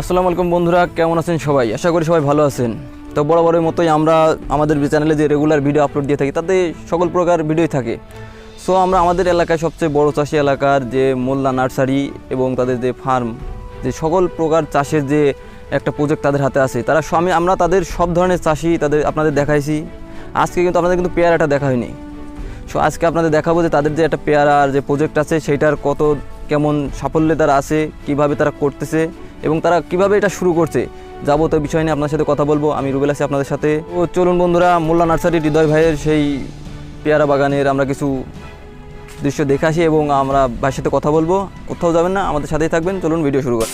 আসসালামু আলাইকুম বন্ধুরা, কেমন আছেন সবাই? আশা করি সবাই ভালো আছেন। তো বড় বরাবরের মতোই আমরা আমাদের চ্যানেলে যে রেগুলার ভিডিও আপলোড দিয়ে থাকি, তাতে সকল প্রকার ভিডিওই থাকে। সো আমরা আমাদের এলাকায় সবচেয়ে বড় চাষি এলাকার যে মোল্লা নার্সারি এবং তাদের যে ফার্ম যে সকল প্রকার চাষের যে একটা প্রজেক্ট তাদের হাতে আছে, তারা স্বামী আমরা তাদের সব ধরনের চাষি তাদের আপনাদের দেখাইছি। আজকে কিন্তু আপনাদের কিন্তু পেয়ারাটা দেখা হয়নি। সো আজকে আপনাদের দেখাবো যে তাদের যে একটা পেয়ারার যে প্রজেক্ট আছে সেটার কত কেমন সাফল্যে তারা আছে, কীভাবে তারা করতেছে। এবং তারা কীভাবে এটা শুরু করছে যাবতীয় বিষয় নিয়ে আপনার সাথে কথা বলব। আমি রুবেল আছি আপনাদের সাথে। ও চলুন বন্ধুরা, মোল্লা নার্সারি হৃদয় ভাইয়ের সেই পেয়ারা বাগানের আমরা কিছু দৃশ্য দেখে আসি এবং আমরা ভাইয়ের সাথে কথা বলব। কোথাও যাবেন না, আমাদের সাথেই থাকবেন। চলুন ভিডিও শুরু করি।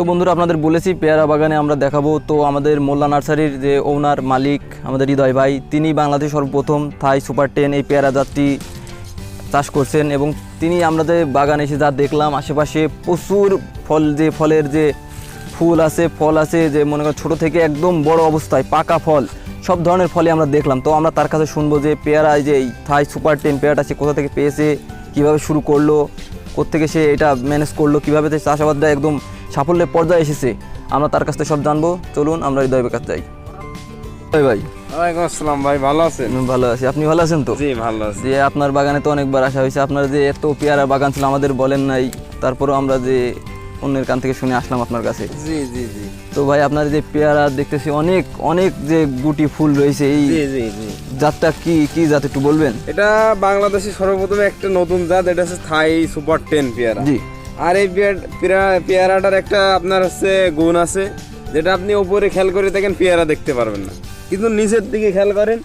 তো বন্ধুরা, আপনাদের বলেছি, পেয়ারা বাগানে আমরা দেখাবো। তো আমাদের মোল্লা নার্সারির যে ওনার মালিক, আমাদের হৃদয় ভাই, তিনি বাংলাদেশ সর্বপ্রথম থাই সুপার টেন এই পেয়ারা জাতটি চাষ করছেন এবং তিনি আমাদের বাগানে এসে যা দেখলাম, আশেপাশে প্রচুর ফল, যে ফলের যে ফুল আছে, ফল আছে, যে মনে করেন ছোটো থেকে একদম বড় অবস্থায়, পাকা ফল, সব ধরনের ফলই আমরা দেখলাম। তো আমরা তার কাছে শুনব যে, পেয়ারা যে এই থাই সুপার টেন পেয়ারাটা সে কোথা থেকে পেয়েছে, কীভাবে শুরু করল, কোত্থেকে সে এটা ম্যানেজ করল, কীভাবে চাষাবাদটা একদম সাফল্যের পর্যায়ে এসেছে। আমরা তার কাছ থেকে সব জানব। চলুন আমরা হৃদয় কাছে যাই। ভাই ওয়ালাইকুম আসসালাম ভাই ভালো আছেন? ভালো আছি। আপনি ভালো আছেন তো? জি ভালো আছি। যে আপনার বাগানে তো অনেকবার আসা হয়েছে। আপনার যে এত পেয়ারা বাগান ছিল আমাদের বলেন নাই। তারপরেও আমরা যে অন্যের কান থেকে শুনে আসলাম আপনার কাছে। জি জি জি। তো ভাই আপনার যে পেয়ারা দেখতেছি অনেক অনেক যে গুটি ফুল রয়েছে এই জাতটা কি কি জাত একটু বলবেন? এটা বাংলাদেশে সর্বপ্রথম একটা নতুন জাত এটা হচ্ছে থাই সুপার টেন পেয়ারা। জি। আর এই পেয়ার- পেয়ারা- পেয়ারাটার একটা আপনার হচ্ছে গুণ আছে যেটা আপনি উপরে খেয়াল করে দেখেন পেয়ারা দেখতে পারবেন না। কিন্তু নিচের দিকে খেয়াল করেন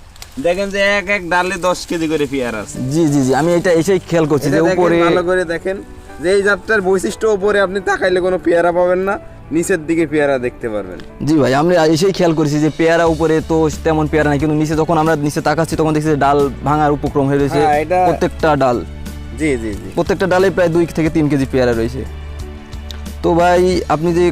দেখেন যে এক এক ডালে দশ কেজি করে পেয়ারা আছে। জি জি জি আমি এটা এসেই খেয়াল করছি যে উপরে ভালো করে দেখেন যে এই জাতটার বৈশিষ্ট্য উপরে আপনি তাকাইলে কোনো পেয়ারা পাবেন না নিচের দিকে পেয়ারা দেখতে পারবেন। জি ভাই আমরা এসেই খেয়াল করেছি যে পেয়ারা উপরে তো তেমন পেয়ারা নাই কিন্তু নিচে যখন আমরা নিচে তাকাচ্ছি তখন দেখছি ডাল ভাঙার উপক্রম হয়ে রয়েছে হ্যাঁ, প্রত্যেকটা ডাল। জি জি জি। প্রত্যেকটা ডালে প্রায় দুই থেকে তিন কেজি পেয়ারা রয়েছে। তো ভাই আপনি যে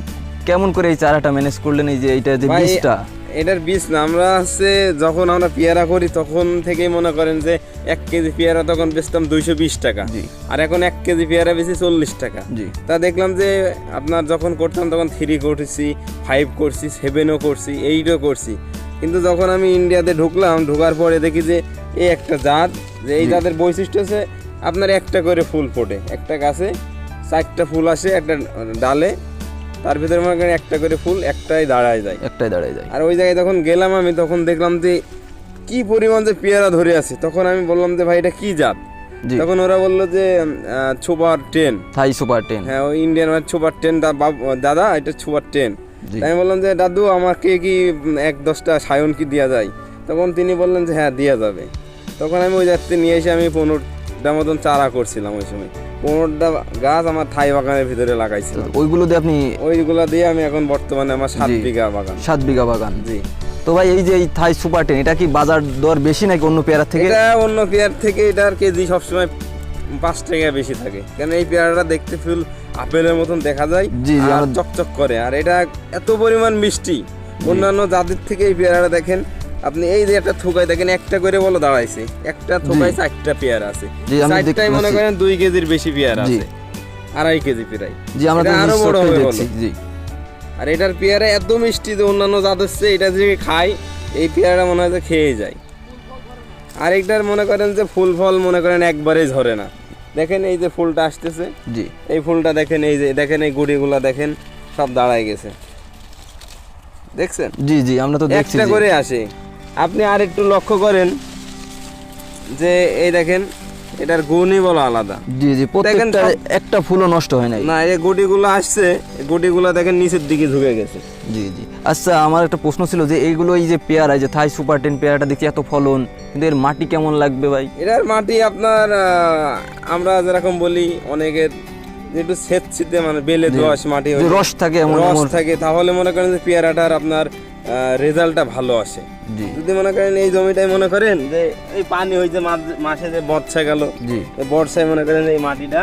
কেমন করে এই চারাটা ম্যানেজ করলেন এই যে এইটা যে বীজটা? এটার বীজ না আমরা হচ্ছে যখন আমরা পেয়ারা করি তখন থেকেই মনে করেন যে এক কেজি পেয়ারা তখন বেচতাম দুইশো বিশ টাকা। আর এখন এক কেজি পেয়ারা বেশি চল্লিশ টাকা। জি। তা দেখলাম যে আপনার যখন করতাম তখন থ্রি করছি ফাইভ করছি সেভেনও করছি এইটও করছি। কিন্তু যখন আমি ইন্ডিয়াতে ঢুকলাম ঢোকার পরে দেখি যে এই একটা জাত যে এই। জাতের বৈশিষ্ট্য হচ্ছে আপনার একটা করে ফুল ফোটে। একটা গাছে চারটা ফুল আসে একটা ডালে। তার ভিতরে মনে করেন একটা করে ফুল একটাই দাঁড়ায় যায়। একটাই দাঁড়ায় যায়। আর ওই জায়গায় যখন গেলাম আমি তখন দেখলাম যে কি পরিমাণ যে পেয়ারা ধরে আছে। তখন আমি বললাম যে ভাই এটা কি জাত? তখন ওরা বলল যে ছোবার টেন। থাই সুপার টেন। হ্যাঁ ওই ইন্ডিয়ান মানে ছোবার টেন দাদা এটা ছোবার টেন। আমি বললাম যে দাদু আমাকে কি এক দশটা সায়ন কি দেওয়া যায়? তখন তিনি বললেন যে হ্যাঁ দেওয়া যাবে। তখন আমি ওই যাত্রী নিয়ে এসে আমি পনেরোটা মতন চারা করছিলাম ওই সময়। পনেরোটা গাছ আমার থাই বাগানের ভিতরে লাগাইছিলাম। ওইগুলো দিয়ে আপনি ওইগুলো দিয়ে আমি এখন বর্তমানে আমার সাত বিঘা বাগান। সাত বিঘা বাগান। জি। তো ভাই এই যে এই থাই সুপার টেন এটা কি বাজার দর বেশি নাকি অন্য পেয়ারা থেকে? এটা অন্য পেয়ার থেকে এটার কেজি সবসময় পাঁচ টাকা বেশি থাকে। কারণ এই পেয়ারাটা দেখতে ফুল আপেলের মতন দেখা যায় জি, জি, আর চকচক করে। আর এটা এত পরিমাণ মিষ্টি। অন্যান্য জাতির থেকে এই পেয়ারাটা দেখেন আপনি এই যে একটা থোকায় দেখেন একটা করে বলো দাঁড়াইছে। একটা থোকায় চারটা পেয়ারা আছে। চারটায় মনে করেন দুই কেজির বেশি পেয়ারা আছে। আড়াই কেজি প্রায়। জি আমরা আরও বড় হবে জি। আর এটার পেয়ারা এত মিষ্টি যে অন্যান্য জাত হচ্ছে এটা যে খায় এই পেয়ারা মনে হয় যে খেয়ে যায়। আর একটার মনে করেন যে ফুল ফল মনে করেন একবারেই ঝরে না। দেখেন এই যে ফুলটা আসতেছে। জি। এই ফুলটা দেখেন এই যে দেখেন এই গুড়িগুলা দেখেন সব দাঁড়ায় গেছে। দেখছেন? জি জি আমরা তো দেখছি একটা করে আসে। আপনি আর একটু লক্ষ্য করেন যে এই দেখেন এটার গুণই বলো আলাদা। জি জি প্রত্যেকটা একটা ফুলও নষ্ট হয় নাই। না এই গুটিগুলো আসছে গুটিগুলো দেখেন নিচের দিকে ঝুঁকে গেছে। জি জি। আচ্ছা আমার একটা প্রশ্ন ছিল যে এইগুলো এই যে পেয়ারা এই যে থাই সুপার টেন পেয়ারাটা দেখছি এত ফলন কিন্তু এর মাটি কেমন লাগবে ভাই? এটার মাটি আপনার আমরা যেরকম বলি অনেকের একটু সেত শীতে মানে বেলে দোয়াশ মাটি রস থাকে এমন রস থাকে তাহলে মনে করেন যে পেয়ারাটার আপনার রেজাল্টটা ভালো আসে। যদি মনে করেন এই জমিটাই মনে করেন যে এই পানি হয়েছে মাসে যে বর্ষা গেল বর্ষায় মনে করেন এই মাটিটা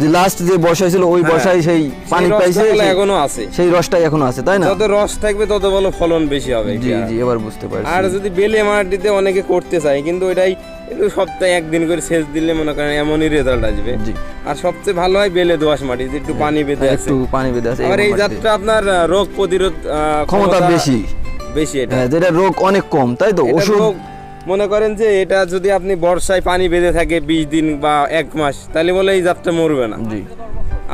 যে লাস্ট যে বর্ষা ছিল ওই হ্যাঁ। বর্ষায় সেই পানি পাইছে এখনও আছে। সেই রসটাই এখনও আছে তাই না? যত রস থাকবে তত ভালো ফলন বেশি হবে জি জি এবার বুঝতে পারছি। আর যদি বেলে মাটিতে অনেকে করতে চায় কিন্তু ওইটাই একটু সপ্তাহে একদিন করে সেচ দিলে মনে করেন এমনই রেজাল্ট আসবে। আর সবচেয়ে ভালো হয় বেলে দোয়াশ মাটি যে একটু পানি বেঁধে আছে। একটু পানি বেঁধে আছে আবার এই। জাতটা আপনার রোগ প্রতিরোধ ক্ষমতা বেশি। বেশি এটা। হ্যাঁ যেটা রোগ অনেক কম তাই তো? ওষুধ মনে করেন যে এটা যদি আপনি বর্ষায় পানি বেঁধে থাকে বিশ দিন বা এক মাস, তাহলে বলে এই জাতটা মরবে না। জি।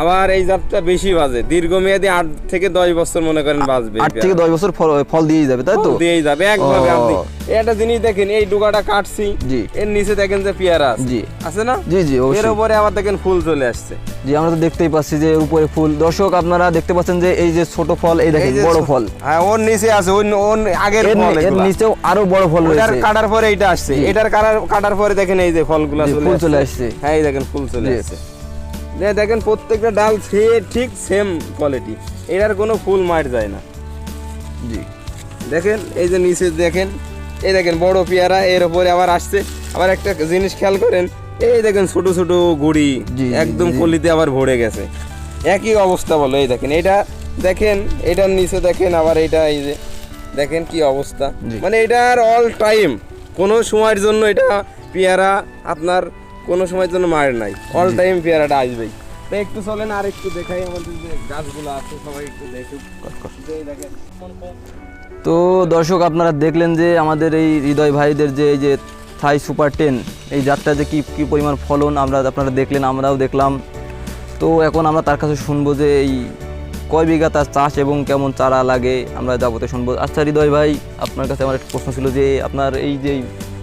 আবার এই জাতটা বেশি বাজে। দীর্ঘমেয়াদী আট থেকে দশ বছর মনে করেন এই আট থেকে দশ বছর ফল দিয়েই যাবে তাই তো? দিয়েই যাবে একভাবে আপনি একটা জিনিস দেখেন এই ডুগাটা কাটছি জি। এর নিচে দেখেন যে পেয়ারা জি। আছে না? জি জি এর উপরে আবার দেখেন ফুল চলে আসছে। জি আমরা তো দেখতেই পাচ্ছি যে উপরে ফুল। দর্শক আপনারা দেখতে পাচ্ছেন যে এই যে ছোট ফল এই দেখেন বড় ফল। হ্যাঁ ওর নিচে আছে ওর ওর আগের ফল এর নিচেও আরও বড় ফল রয়েছে। কাটার পরে এইটা আসছে। এটার কাটার কাটার পরে দেখেন এই যে ফলগুলো চলে আসছে। হ্যাঁ এই দেখেন ফুল চলে আসছে। দেখেন প্রত্যেকটা ডাল সে ঠিক সেম কোয়ালিটি এটার কোনো ফুল মার যায় না। জি। দেখেন এই যে নিচে দেখেন এই দেখেন বড় পেয়ারা এর উপরে আবার আসছে। আবার একটা জিনিস খেয়াল করেন এই দেখেন ছোট ছোট গুড়ি একদম। কলিতে আবার ভরে গেছে। একই অবস্থা বলো এই দেখেন এটা দেখেন এটার নিচে দেখেন আবার এটা এই যে দেখেন কি অবস্থা। মানে এটার অল টাইম কোনো সময়ের জন্য এটা পেয়ারা আপনার কোনো সময়ের জন্য মার নাই। অল টাইম পেয়ারাটা আসবেই। তো একটু চলেন আর একটু দেখাই আমাদের যে গাছগুলো আছে সবাই একটু দেখুক। দেখেন তো দর্শক আপনারা দেখলেন যে আমাদের এই হৃদয় ভাইদের যে এই যে থাই সুপার টেন এই জাতটা যে কী কী পরিমাণ ফলন আমরা আপনারা দেখলেন আমরাও দেখলাম। তো এখন আমরা তার কাছে শুনব যে এই কয় বিঘা তার চাষ এবং কেমন চারা লাগে আমরা যাবতে শুনব। আচ্ছা হৃদয় ভাই আপনার কাছে আমার একটা প্রশ্ন ছিল যে আপনার এই যে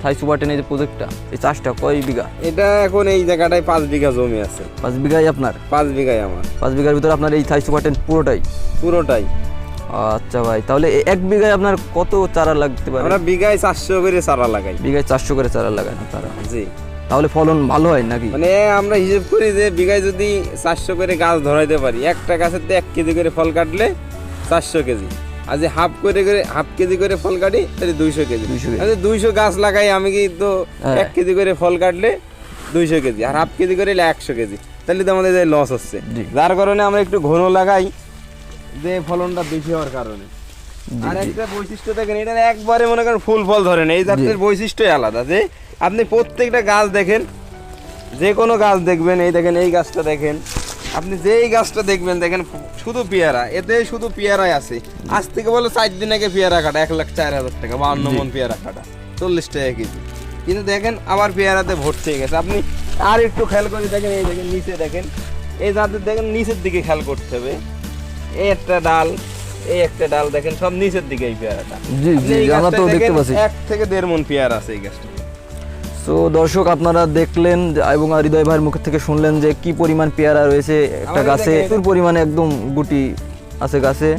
থাই সুপার টেনের যে প্রজেক্টটা এই চাষটা কয় বিঘা? এটা এখন এই জায়গাটায় পাঁচ বিঘা জমি আছে। পাঁচ বিঘাই আপনার? পাঁচ বিঘায় আমার। পাঁচ বিঘার ভিতরে আপনার এই থাই সুপার টেন পুরোটাই? পুরোটাই। আচ্ছা ভাই তাহলে এক বিঘায় আপনার কত চারা লাগতে পারে? আমরা বিঘায় চারশো করে চারা লাগাই। বিঘায় চারশো করে চারা লাগায় না তারা জি। তাহলে ফলন ভালো হয় নাকি? মানে আমরা হিসেব করি যে বিঘায় যদি চারশো করে গাছ ধরাইতে পারি একটা গাছের এক কেজি করে ফল কাটলে চারশো কেজি। আর যে হাফ করে করে হাফ কেজি করে ফল কাটি তাহলে দুইশো কেজি। 200 কেজি। দুইশো গাছ লাগাই আমি কি তো হ্যাঁ। এক কেজি করে ফল কাটলে দুইশো কেজি আর হাফ কেজি করে একশো কেজি। তাহলে তো আমাদের লস হচ্ছে। যার কারণে আমরা একটু ঘন লাগাই যে ফলনটা বেশি হওয়ার কারণে। আর একটা বৈশিষ্ট্য দেখেন এটা একবারে মনে করেন ফুল ফল ধরে না এই জাতের বৈশিষ্ট্যই আলাদা। যে আপনি প্রত্যেকটা গাছ দেখেন যে কোনো গাছ দেখবেন এই দেখেন এই গাছটা দেখেন। আপনি যেই গাছটা দেখবেন দেখেন শুধু পেয়ারা এতে শুধু পেয়ারাই আছে। আজ থেকে বলো চার দিন আগে পেয়ারা কাটা এক লাখ চার হাজার টাকা বাউন্ন মন পেয়ারা কাটা চল্লিশ টাকা কেজি। কিন্তু দেখেন আবার পেয়ারাতে ভর্তি হয়ে গেছে। আপনি আর একটু খেয়াল করে দেখেন এই দেখেন নিচে দেখেন এই জাতের দেখেন নিচের দিকে খেয়াল করতে হবে। এই একটা ডাল এই একটা ডাল দেখেন সব নিচের দিকে এই পেয়ারাটা। জি, জি, আমরা তো দেখতে দেখেন পাচ্ছি। এক থেকে দেড় মন পেয়ারা আছে এই গাছটা তো দর্শক আপনারা দেখলেন এবং হৃদয় ভাইয়ের মুখ থেকে শুনলেন যে কি পরিমাণ পেয়ারা রয়েছে একটা গাছে। প্রচুর পরিমাণে একদম গুটি আছে গাছে।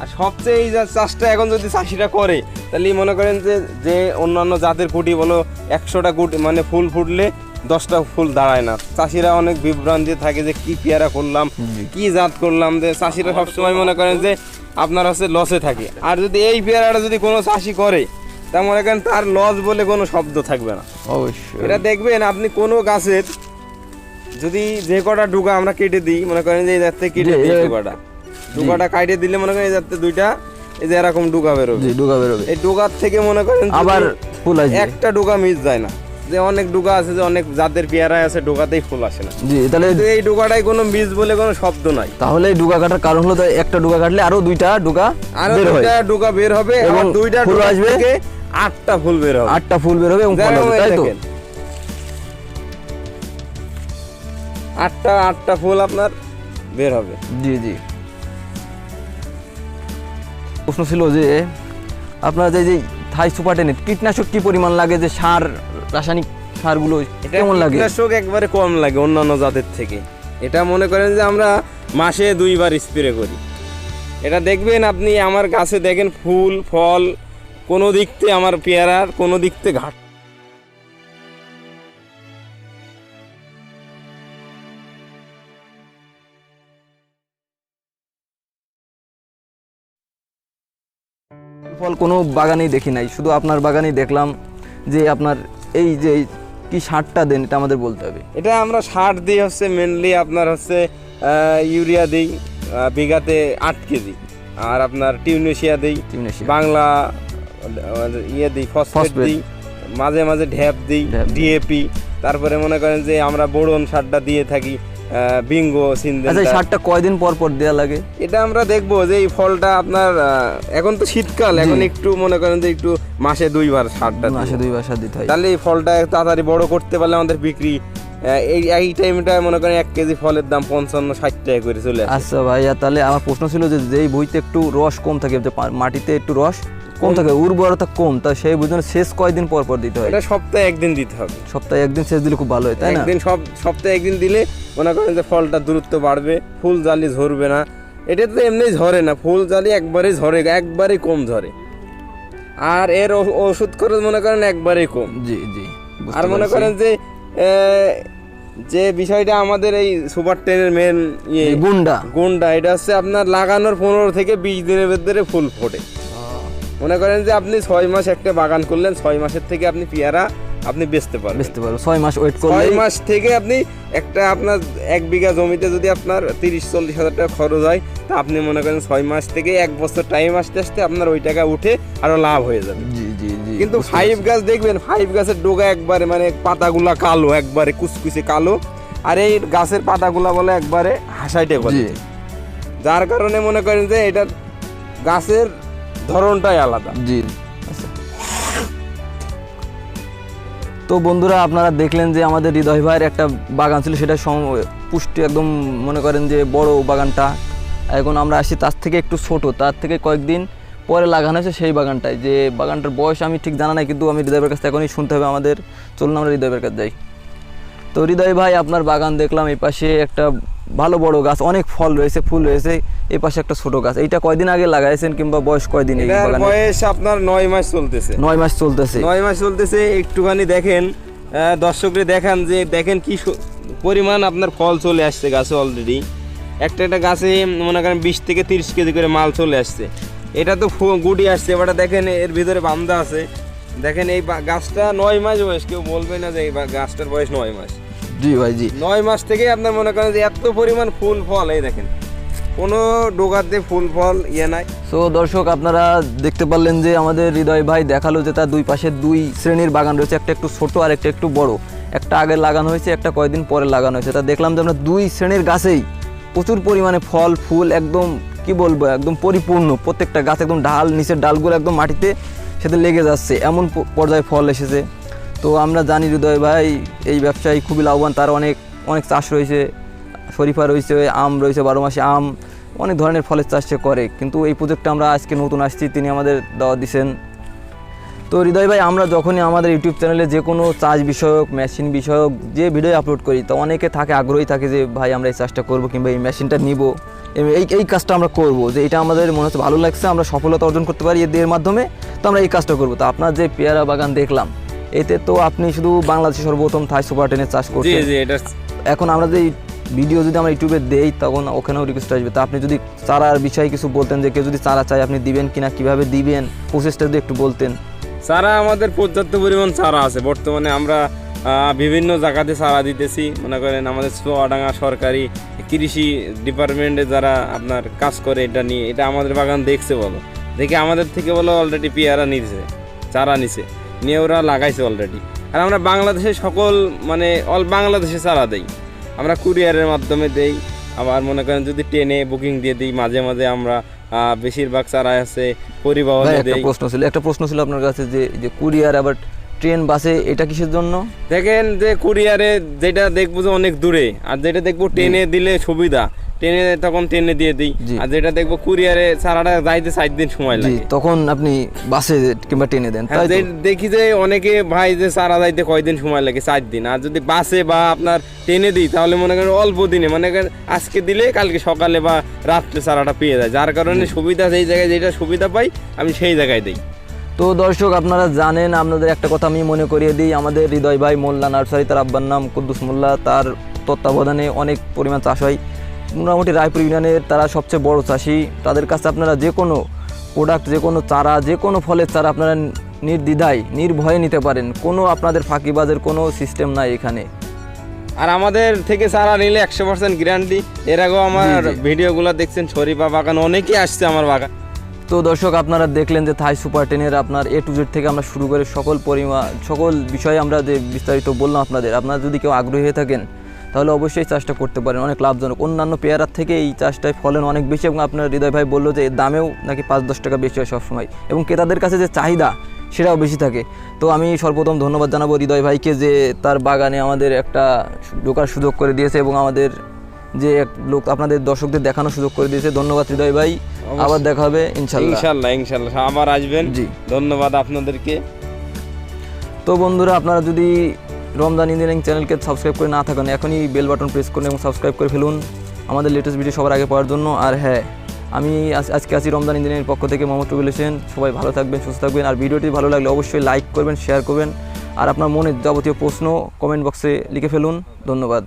আর সবচেয়ে এই যা চাষটা এখন যদি চাষিরা করে তাহলে মনে করেন যে যে অন্যান্য জাতের কুটি বলো একশোটা কুটি মানে ফুল ফুটলে দশটা ফুল দাঁড়ায় না। চাষিরা অনেক বিভ্রান্তি থাকে যে কি পেয়ারা করলাম কি জাত করলাম যে চাষিরা সবসময় মনে করেন যে আপনার হচ্ছে লসে থাকে। আর যদি এই পেয়ারাটা যদি কোনো চাষি করে তা মনে করেন তার লস বলে কোনো শব্দ থাকবে না। অবশ্যই। এটা দেখবেন আপনি কোনো গাছের যদি যে কটা ডুগা আমরা কেটে দিই মনে করেন যে এই যাতে কেটে দিই ডুগাটা। ডুগাটা কাটে দিলে মনে করেন এই যাতে দুইটা এই যে এরকম ডুগা বেরোবে। জি ডুগা বেরোবে। এই ডুগার থেকে মনে করেন আবার ফুল আসবে। একটা ডুগা মিস যায় না। যে অনেক ডুগা আছে যে অনেক জাতের পেয়ারা আছে ডুগাতেই ফুল আসে না। জি তাহলে এই ডুগাটাই কোনো মিস বলে কোনো শব্দ নাই। তাহলে এই ডুগা কাটার কারণ হলো একটা ডুগা কাটলে আরও দুইটা ডুগা আরও দুইটা ডুগা বের হবে এবং দুইটা ফুল আসবে। আটটা ফুল বের হবে। আটটা ফুল বের হবে এবং ফল হবে তাই তো? আটটা আটটা ফুল আপনার বের হবে। জি জি। প্রশ্ন ছিল যে আপনার যে যে থাই সুপার টেনে কীটনাশক কি পরিমাণ লাগে? যে সার রাসায়নিক সারগুলো এটা কেমন লাগে? কীটনাশক একবারে কম লাগে অন্যান্য জাতের থেকে। এটা মনে করেন যে আমরা মাসে দুইবার স্প্রে করি। এটা দেখবেন আপনি আমার গাছে দেখেন ফুল ফল কোনো দিক থেকে আমার পেয়ারার কোনো দিক থেকে ঘাট। ফল কোনো বাগানেই দেখি নাই শুধু আপনার বাগানেই দেখলাম যে আপনার এই যে কি সারটা দেন এটা আমাদের বলতে হবে এটা আমরা সার দিই হচ্ছে মেনলি আপনার হচ্ছে ইউরিয়া দিই বিঘাতে আট কেজি আর আপনার টিউনেশিয়া দিই বাংলা ইয়ে দিই ফসফেট। দিই মাঝে মাঝে ঢ্যাপ দিই ঢ্যাপ দিই। ডিএপি তারপরে মনে করেন যে আমরা বোরন সারটা দিয়ে থাকি বিঙ্গো আচ্ছা সারটা কয়দিন পর পর দেওয়া লাগে? এটা আমরা দেখব যে এই ফলটা আপনার এখন তো শীতকাল এখন একটু মনে করেন যে একটু মাসে দুইবার সারটা মাসে দুই বাসা দিতে হয়। তাহলে এই ফলটা তাড়াতাড়ি বড় করতে পারলে আমাদের বিক্রি এই এই টাইমটা মনে করেন এক কেজি ফলের দাম পঞ্চান্ন ষাট টাকা করে চলে আচ্ছা ভাইয়া তাহলে আমার প্রশ্ন ছিল যে যেই বইতে একটু রস কম থাকে মাটিতে একটু রস কম থাকে? উর্বরতা কম তা সেই বুঝুন শেষ কয়দিন পর পর দিতে হয়। এটা সপ্তাহে একদিন দিতে হবে। সপ্তাহে একদিন শেষ দিলে খুব ভালো হয় তাই না? একদিন সব সপ্তাহে একদিন দিলে মনে করেন যে ফলটা দূরত্ব বাড়বে ফুল জালি ঝরবে না। এটা তো এমনি ঝরে না ফুল জালি একবারেই ঝরে একবারেই কম ঝরে। আর এর ওষুধ খরচ মনে করেন একবারেই কম। জি জি আর মনে করেন যে যে বিষয়টা আমাদের এই সুপার টেনের মেন ইয়ে এই গুন্ডা এটা হচ্ছে আপনার লাগানোর পনেরো থেকে বিশ দিনের ভেতরে ফুল ফোটে। মনে করেন যে আপনি ছয় মাস একটা বাগান করলেন ছয় মাসের থেকে আপনি পেয়ারা আপনি বেচতে পারবেন। বুঝতে পারব ছয় মাস ওয়েট করলে ছয় মাস থেকে আপনি একটা আপনার এক বিঘা জমিতে যদি আপনার তিরিশ চল্লিশ হাজার টাকা খরচ হয় তা আপনি মনে করেন ছয় মাস থেকে এক বছর টাইম আসতে আসতে আপনার ওই টাকা উঠে আরও লাভ হয়ে যাবে। জি জি জি কিন্তু ফাইভ গাছ দেখবেন ফাইভ গাছের ডোগা একবারে মানে পাতাগুলা কালো একবারে কুচকুচে কালো আর এই গাছের পাতাগুলা বলে একবারে হাসাইটে বলে যার কারণে মনে করেন যে এটা গাছের ধরনটাই আলাদা। জি। আচ্ছা। তো বন্ধুরা আপনারা দেখলেন যে আমাদের হৃদয় ভাইয়ের একটা বাগান ছিল সেটা পুষ্টি একদম মনে করেন যে বড় বাগানটা। এখন আমরা আসি তার থেকে একটু ছোট তার থেকে কয়েকদিন পরে লাগানো হয়েছে সেই বাগানটায়। যে বাগানটার বয়স আমি ঠিক জানা নাই কিন্তু আমি হৃদয়ের কাছ থেকে এখনই শুনতে হবে আমাদের। চলুন আমরা হৃদয়ের কাছে যাই। তো হৃদয় ভাই আপনার বাগান দেখলাম এই পাশে একটা ভালো বড় গাছ অনেক ফল রয়েছে ফুল রয়েছে। এই পাশে একটা ছোট গাছ। এইটা কয়দিন আগে লাগাইছেন কিংবা বয়স কয়দিন এই বাগানে? বয়স আপনার নয় মাস চলতেছে। নয় মাস চলতেছে। নয় মাস চলতেছে একটুখানি দেখেন দর্শকরে দেখান যে দেখেন কি পরিমাণ আপনার ফল চলে আসছে গাছে অলরেডি একটা একটা গাছে মনে করেন বিশ থেকে তিরিশ কেজি করে মাল চলে আসছে। এটা তো গুটি আসছে এবারটা দেখেন এর ভিতরে বান্দা আছে। দেখেন এই গাছটা নয় মাস বয়স কেউ বলবে না যে এই গাছটার বয়স নয় মাস। জি ভাই জি। নয় মাস থেকে আপনার মনে করেন যে এত পরিমাণ ফুল ফল এই দেখেন। কোনো ডোগাতে ফুল ফল ইয়ে নাই। সো দর্শক, আপনারা দেখতে পারলেন যে আমাদের হৃদয় ভাই দেখাল যে তার দুই পাশে দুই শ্রেণির বাগান রয়েছে, একটা একটু ছোট আর একটা একটু বড়। একটা আগে লাগানো হয়েছে, একটা কয়েকদিন পরে লাগানো হয়েছে। তা দেখলাম যে আমরা দুই শ্রেণির গাছেই প্রচুর পরিমাণে ফল, ফুল একদম, কি বলব, একদম পরিপূর্ণ। প্রত্যেকটা গাছ একদম ডাল, নিচের ডালগুলো একদম মাটিতে সাথে লেগে যাচ্ছে। এমন পর্যায়ে ফল এসেছে। তো আমরা জানি হৃদয় ভাই, এই ব্যবসায় খুবই লাভবান, তার অনেক অনেক চাষ রয়েছে। শরীফা রয়েছে আম রয়েছে বারো মাসে আম অনেক ধরনের ফলের চাষ সে করে। কিন্তু এই প্রজেক্টটা আমরা আজকে নতুন আসছি তিনি আমাদের দাওয়া দিছেন। তো হৃদয় ভাই আমরা যখনই আমাদের ইউটিউব চ্যানেলে যে কোনো চাষ বিষয়ক মেশিন বিষয়ক যে ভিডিও আপলোড করি তো অনেকে থাকে আগ্রহী থাকে যে ভাই আমরা এই চাষটা করব কিংবা এই মেশিনটা নিব। এই এই কাজটা আমরা করব। যে এটা আমাদের মনে হচ্ছে ভালো লাগছে আমরা সফলতা অর্জন করতে পারি এর মাধ্যমে তো আমরা এই কাজটা করব। তো আপনার যে পেয়ারা বাগান দেখলাম এতে তো আপনি শুধু বাংলাদেশে সর্বপ্রথম থাই সুপার টেনের চাষ করছেন। এটা এখন আমরা যে ভিডিও যদি আমরা ইউটিউবে দেই, তখন ওখানেও রিকোয়েস্ট আসবে। তা আপনি যদি চারার বিষয়ে কিছু বলতেন, যে কেউ যদি চারা চায়, আপনি দিবেন কিনা, কীভাবে দিবেন? প্রসেসটা যদি একটু বলতেন। চারা আমাদের পর্যাপ্ত পরিমাণ চারা আছে। বর্তমানে আমরা বিভিন্ন জায়গাতে চারা দিতেছি। মনে করেন আমাদের চুয়াডাঙ্গা সরকারি কৃষি ডিপার্টমেন্টে যারা আপনার কাজ করে, এটা নিয়ে, এটা আমাদের বাগান দেখছে বলো। দেখে আমাদের থেকে বলো অলরেডি পেয়ারা নিছে, চারা নিছে, নিয়ে ওরা লাগাইছে অলরেডি আর আমরা বাংলাদেশে সকল মানে অল বাংলাদেশে চারা দেই। আমরা কুরিয়ারের মাধ্যমে দেই। আবার মনে করেন যদি ট্রেনে বুকিং দিয়ে দিই মাঝে মাঝে আমরা আহ, বেশিরভাগ চারা আছে পরিবহন দেই। প্রশ্ন ছিল একটা প্রশ্ন ছিল আপনার কাছে যে যে কুরিয়ার আবার ট্রেন বাসে এটা কিসের জন্য? দেখেন যে কুরিয়ারে যেটা দেখব যে অনেক দূরে আর যেটা দেখব ট্রেনে দিলে সুবিধা। ট্রেনে তখন ট্রেনে দিয়ে দিই। আর যেটা দেখব কুরিয়ারে সারাটা যাইতে চার দিন সময় লাগে। তখন আপনি বাসে কিংবা ট্রেনে দেন হ্যাঁ, দেখি যে অনেকে ভাই যে সারা যাইতে কয়দিন সময় লাগে? চার দিন। আর যদি বাসে বা আপনার ট্রেনে দিই তাহলে মনে করেন অল্প দিনে মনে করেন আজকে দিলে কালকে সকালে বা রাত্রে সারাটা পেয়ে যায়। যার কারণে সুবিধা যেই জায়গায় যেটা সুবিধা পাই আমি সেই জায়গায় দিই। তো দর্শক আপনারা জানেন আপনাদের একটা কথা আমি মনে করিয়ে দিই। আমাদের হৃদয় ভাই মোল্লা নার্সারি তার আব্বার নাম কুদ্দুস মোল্লা তার তত্ত্বাবধানে অনেক পরিমাণ চাষ হয়। মোটামুটি রায়পুর ইউনিয়নের তারা সবচেয়ে বড় চাষি। তাদের কাছে আপনারা যে কোনো প্রোডাক্ট যে কোনো চারা যে কোনো ফলের চারা আপনারা নির্দ্বিধায় নির্ভয়ে নিতে পারেন। কোনো আপনাদের ফাঁকিবাজের কোনো সিস্টেম নাই এখানে। আর আমাদের থেকে চারা নিলে একশো পার্সেন্ট গ্যারান্টি এর আগেও আমার। ভিডিওগুলো দেখছেন ছরিপা বাগান অনেকেই আসছে আমার বাগান। তো দর্শক আপনারা দেখলেন যে থাই সুপার টেনের আপনার এ টু জেড থেকে আমরা শুরু করে সকল পরিমাণ সকল বিষয়ে আমরা যে বিস্তারিত বললাম আপনাদের। আপনারা যদি কেউ আগ্রহী হয়ে থাকেন তাহলে অবশ্যই চাষটা করতে পারেন। অনেক লাভজনক। অন্যান্য পেয়ারার থেকে এই চাষটায় ফলন অনেক বেশি এবং আপনার হৃদয় ভাই বলল যে এর দামেও নাকি পাঁচ দশ টাকা বেশি হয় সবসময়। এবং ক্রেতাদের কাছে যে চাহিদা সেটাও বেশি থাকে। তো আমি সর্বপ্রথম ধন্যবাদ জানাব হৃদয় ভাইকে যে তার বাগানে আমাদের একটা ঢোকার সুযোগ করে দিয়েছে এবং আমাদের যে এক লোক আপনাদের দর্শকদের দেখানোর সুযোগ করে দিয়েছে। ধন্যবাদ হৃদয় ভাই। আবার দেখা হবে ইনশাল্লাহ। ইনশাল্লাহ ইনশাল্লাহ। আবার আসবেন। জি। ধন্যবাদ আপনাদেরকে। তো বন্ধুরা আপনারা যদি রমজান ইঞ্জিনিয়ারিং চ্যানেলকে সাবস্ক্রাইব করে না থাকেন, এখনই বেল বাটন প্রেস করুন এবং সাবস্ক্রাইব করে ফেলুন। আমাদের লেটেস্ট ভিডিও সবার আগে পাওয়ার জন্য। আর হ্যাঁ আমি আজ- আজকে আছি রমজান ইঞ্জিনিয়ারিং পক্ষ থেকে মোহাম্মদ রবিল হোসেন। সবাই ভালো থাকবেন, সুস্থ থাকবেন। আর ভিডিওটি ভালো লাগলে অবশ্যই লাইক করবেন শেয়ার করবেন। আর আপনার মনের যাবতীয় প্রশ্ন কমেন্ট বক্সে লিখে ফেলুন। ধন্যবাদ।